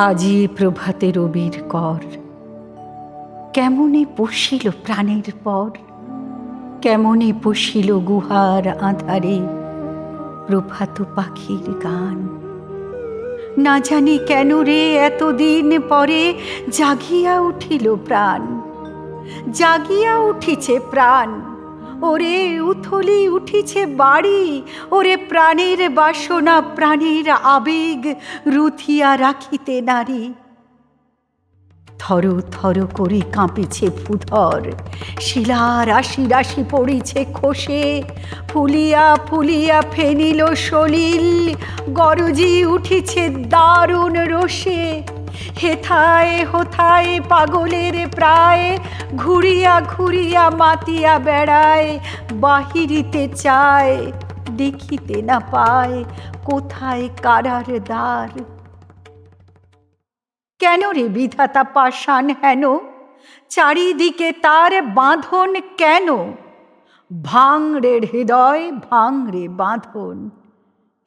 আজি প্রভাতে রবির কর। কেমনে পশিল প্রাণের পর? কেমনে পশিল গুহার আধারে প্রভাত পাখির গান? না জানি কেন রে এতদিন পরে জাগিয়া উঠিল প্রাণ। জাগিয়া উঠিছে প্রাণ। ওরে উথলি উঠিছে বাড়ি, ওরে প্রাণের বাসনা, প্রাণের আবেগ রুথিয়া রাখিতে নারী। থর থর করে কাঁপিছে ভূধর শিলা রাশি রাশি পড়িছে খসে। ফুলিয়া ফুলিয়া ফেনিল সলিল, গরজি উঠিছে দারুণ রোষে হেথায় হোথায় পাগলের প্রায়, ঘুরিয়া ঘুরিয়া মাতিয়া বেড়ায়, বাহিরিতে চায়, দেখিতে না পায়, কোথায় কারার দ্বার? কেন রে বিধাতা পাষাণ হেন? চারিদিকে তার বাঁধন কেন? ভাঙ রে হৃদয়, ভাঙ রে বাঁধন।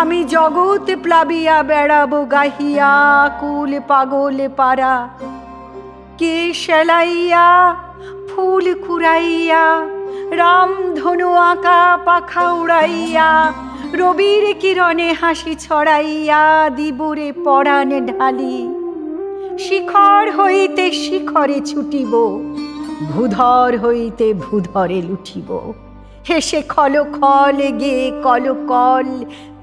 আমি জগৎ প্লাবিয়া বেড়াবো গাহিয়া, কুল পাগল পারা কে সেলাইয়া, ফুল কুড়াইয়া রাম ধনু আঁকা পাখা উড়াইয়া, রবির কিরণে হাসি ছড়াইয়া, দিবরে পরাণ ঢালি। শিখর হইতে শিখরে ছুটিব, ভূধর হইতে ভূধরে লুঠিব। হেসে খল খল গে কল কল